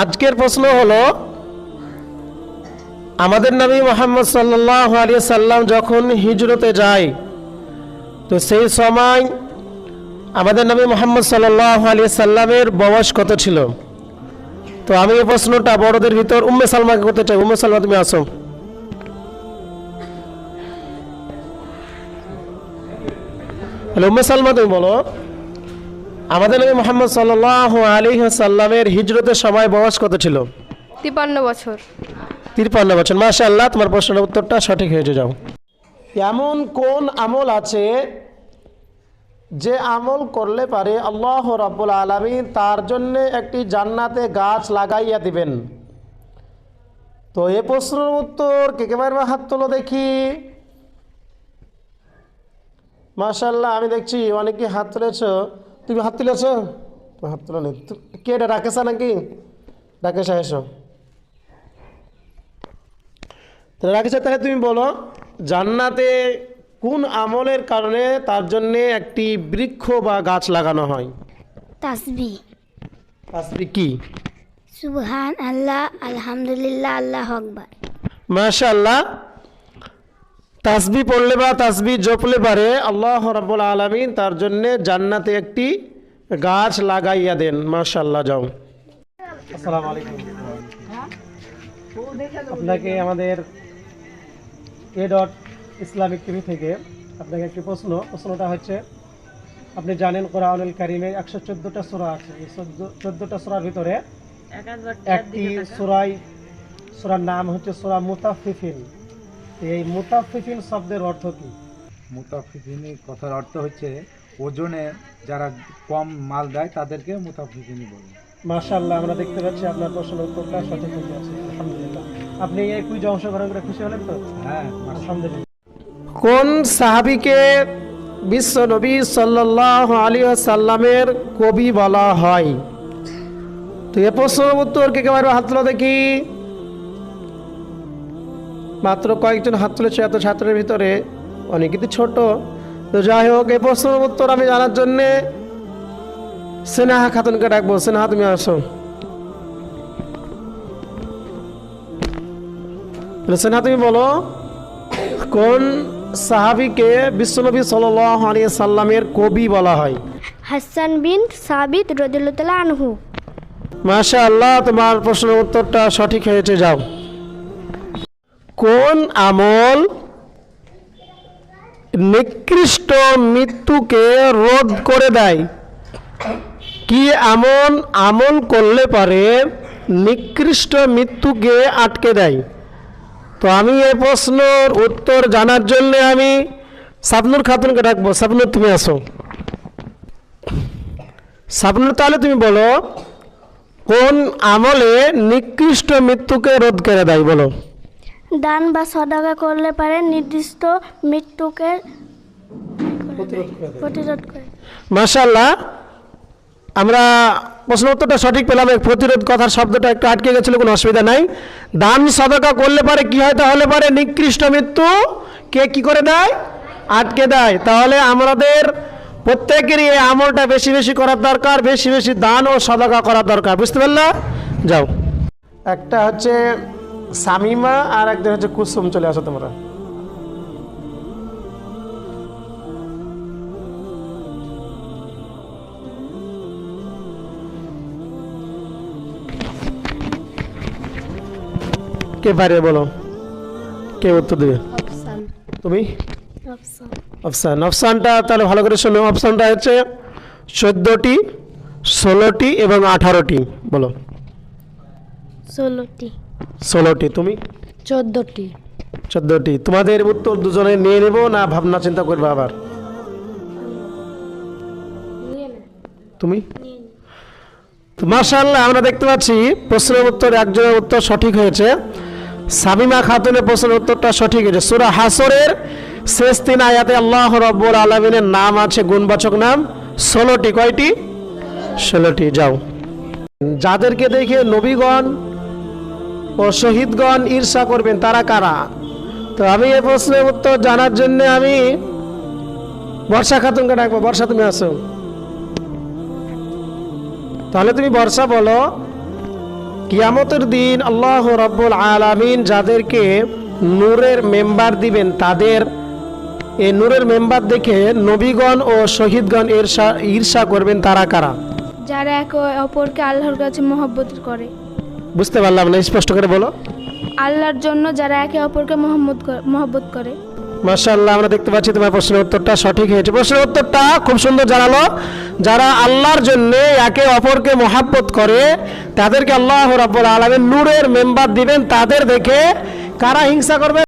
আজকের প্রশ্ন হলো, আমাদের নবী মোহাম্মদ সাল্লাহ আলী সাল্লাম যখন হিজরতে যায়, তো সেই সময় আমাদের নবী মোহাম্মদ সাল্লাহ আলী সাল্লামের বয়স কত ছিল? তো আমি এই প্রশ্নটা বড়দের ভিতর উম্মে সালমাকে করতে চাই। উম্মে সালমা, তুমি আসো। হ্যালো, উম্মে সালমা, তুমি বলো। আমাদের নবী মোহাম্মদ সাল্লাহ আলী সাল্লামের হিজরতের সময় বয়স কত ছিল? তিপান্ন বছর। তিরপান্ন বছর। মাসা আল্লাহ তোমার প্রশ্নের উত্তরটা সঠিক হয়েছে যাও। এমন কোন আমল আছে যে আমল করলে পারে আল্লাহ রাব্বুল আলমিন তার জন্য একটি জান্নাতে গাছ লাগাইয়া দিবেন? তো এ প্রশ্নের উত্তর কে কে হাত তোলো দেখি। মাশাল্লাহ আমি দেখছি অনেকে হাত তুলেছ। তুমি হাত তুলে তুলেছ হাত তুলো নি কে এটা রাকেশা নাকি? রাকেশ এসো। তাহলে রাকেশা তাহলে তুমি বলো জান্নাতে কোন আমলের কারণে তার জন্যে একটি বৃক্ষ বা গাছ লাগানো হয়? তাসবি। তাসবি কি? সুবহান আল্লাহ আলহামদুলিল্লাহ আল্লাহ আকবার। মাশাল্লাহ তাসবি পড়লে বা তাসবি জপলে পারে আল্লাহ রাব্বুল আলামিন তার জন্যে জান্নাতে একটি গাছ লাগাইয়া দেন। মাশাল্লাহ যাও। আসসালামু আলাইকুম। আপনাকে আমাদের এ ডট ইসলামিক টিভি থেকে আপনাকে একটি প্রশ্ন প্রশ্নটা হচ্ছে আপনি জানেন কোরআনুল কারিমে একশো চোদ্দোটা সোরা আছে। এই চোদ্দোটা সোরার ভিতরে একটি সোরাই সোরার নাম হচ্ছে সোরা মুতাফিফিন এই মুতাফিফিন শব্দের অর্থ কি? মুতাফিফিনি কথার অর্থ হচ্ছে ওজনে যারা কম মাল দেয় তাদেরকে মুতাফিফিনি বলে। মাশাআল্লাহ আমরা দেখতে পাচ্ছি আপনার প্রশ্নের উত্তরটা সঠিক হয়ে আছে আলহামদুলিল্লাহ। আপনি এই কুইজে অংশগ্রহণ করে খুশি হলেন তো? হ্যাঁ আলহামদুলিল্লাহ। কোন সাহাবিকে বিশ্ব নবী সাল্লাহ আলী সাল্লামের কবি বলা হয়? তো এ প্রশ্নের উত্তর কে কেবার হাত তুলো দেখি। মাত্র কয়েকজন হাত তুলেছে এত ছাত্রের ভিতরে। অনেক কিন্তু ছোট। তো যাই হোক এই প্রশ্নের উত্তর আমি জানার জন্যে সেনাহা খাতুনকে ডাকবো। সেনাহা তুমি আসো। সেনাহা তুমি বলো কোন সাহাবিকে বিশ্বনবী সাল্লাহ সাল্লামের কবি বলা হয়? হাসান বিন সাবিত রদিল্লাহ আনহু। মাশা আল্লাহ তোমার প্রশ্নের উত্তরটা সঠিক হয়েছে যাও। কোন আমল নিকৃষ্ট মৃত্যুকে রোধ করে দেয়? কি এমন আমল করলে পারে নিকৃষ্ট মৃত্যুকে আটকে দেয়? তো আমি এ প্রশ্নের উত্তর জানার জন্য আমি সাবনুর খাতুনকে ডাকবো। সাবনুর, তুমি আসো। সাবনুর, তাহলে তুমি বলো, কোন আমলে নিকৃষ্ট মৃত্যুকে রোধ করে দেয়? বলো। দান বা সদাকা করলে পারে নির্দিষ্ট মৃত্যুকে প্রতিরোধ করে মাশাল্লাহ আমরা প্রশ্ন উত্তরটা সঠিক পেলাম প্রতিরোধ কথার শব্দটা একটু আটকে গেছিল কোনো অসুবিধা নাই। দান সদকা করলে পারে কি হয়? তাহলে পারে নিকৃষ্ট মৃত্যু। কে কি করে দেয়? আটকে দেয়। তাহলে আমাদের প্রত্যেকেরই এই আমলটা বেশি বেশি করার দরকার বেশি বেশি দান ও সদকা করার দরকার। বুঝতে পারলা? যাও। একটা হচ্ছে সামিমা আর একজন হচ্ছে কুসুম চলে আসো তোমরা। কে পারে বলো? কে উত্তর দেবে? তুমি? অপশান অপশানটা তাহলে ভালো করে শোনো। অপশানটা হচ্ছে চোদ্দোটি ষোলোটি এবং আঠারোটি। বলো। ষোলোটি। ষোলোটি তুমি? চোদ্দটি। চোদ্দোটি। তোমাদের উত্তর দুজনে নিয়ে নেব না ভাবনা চিন্তা করবে আবার? তুমি? তো মার্শাল্লাহ আমরা দেখতে পাচ্ছি প্রশ্নের উত্তর একজনের উত্তর সঠিক হয়েছে। সামিমা খাতুনের প্রশ্নের উত্তরটা সঠিক হয়েছে। সুরা হাসরের শেষ তিন আয়াতে আল্লাহ রব্বুল আলমিনের নাম আছে গুণবাচক নাম। ষোলোটি কয়টি? ষোলোটি যাও। যাদেরকে দেখে নবীগণ ও শহীদগণ ঈর্ষা করবেন, তারা কারা? তো আমি এই প্রশ্নের উত্তর জানার জন্য আমি বর্ষা খাতুনকে ডাকবো। বর্ষা, তুমি আসো। তাহলে তুমি বর্ষা বলো। কিয়ামতের দিন আল্লাহ রব্বুল আলামিন যাদেরকে নূরের মেম্বার দিবেন, তাদের এই নূরের মেম্বার দেখে নবীগণ ও শহীদগণ ঈর্ষা ঈর্ষা করবেন, তারা কারা? যারা একে অপরকে আল্লাহর কাছে মহব্বত করে। বুঝতে পারলাম না স্পষ্ট করে বলো। আল্লাহর জন্য যারা একে অপরকে মোহাম্মদ মহব্বত করে। মাশাআল্লাহ আমরা দেখতে পাচ্ছি তোমার প্রশ্নের উত্তরটা সঠিক হয়েছে। প্রশ্নের উত্তরটা খুব সুন্দর জানালো। যারা আল্লাহর জন্য একে অপরকে মহাব্বত করে তাদেরকে আল্লাহ রাব্বুল আলামিন নূরের মেম্বার দিবেন। তাদের দেখে কারা হিংসা করবে?